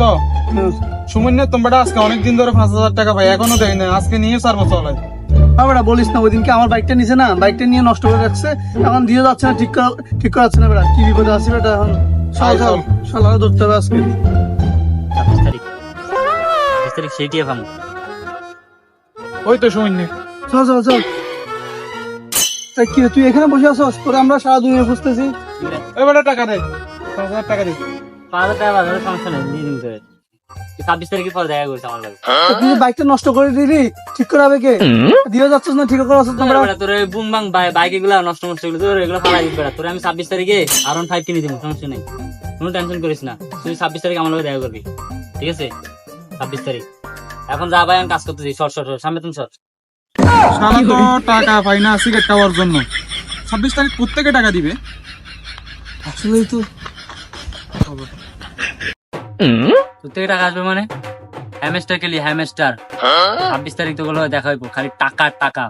তো সুমন্য তোমরা আজকে অনেক দিন ধরে পাঁচ হাজার টাকা পাই এখনও দেয় না আজকে নিয়ে চার বছর হয় বেটা বলিস না ওইদিনকে আমার বাইকটা নিছে না বাইকটা নিয়ে নষ্ট করে রাখছে এখন দিয়ে যাচ্ছে না ঠিক করা ঠিক করা যাচ্ছে না বেটা কি বিপদে আছি বেটা এখন? চল চল চল। ধরতে হবে আজকে। তারিখ। তারিখ ওই তো সুমন্য। চল চল চল। কি তুই এখানে বসে আছিস? তোরে আমরা সারা দুনিয়া খুঁজতেছি। এবারে টাকা দে। পাঁচ হাজার টাকা দে। পাঁচ হাজার টাকা বাজারে সমস্যা নেই দিয়ে দিন তোরে ছাব্বিশ তারিখের পর দেখা করছে আমার লাগে তো তুই বাইকটা নষ্ট করে দিলি ঠিক করে হবে কে? দিয়ে যাচ্ছিস না ঠিক করে আসছিস তোমরা তোর বুম বাং বাইক এগুলো নষ্ট নষ্ট এগুলো তোর এগুলো ফালাই দিতে তোর আমি ছাব্বিশ তারিখে আর ওয়ান ফাইভ কিনে দিব সমস্যা নেই। কোনো টেনশন করিস না। তুই ছাব্বিশ তারিখ আমার লগে দেখা করবি। ঠিক আছে? ছাব্বিশ তারিখ। এখন যা ভাই আমি কাজ করতেছি। শর্ট শর্ট সামনে তুমি শর্ট সারা তো টাকা পাই না সিগারেট খাওয়ার জন্য। ছাব্বিশ তারিখ প্রত্যেকে টাকা দিবে। আসলেই তো। তোর থেকে টাকা আসবে মানে? হ্যামেস্টার খেলি হ্যামেস্টার ছাব্বিশ তারিখ তো গুলো দেখা হইব খালি টাকা টাকা।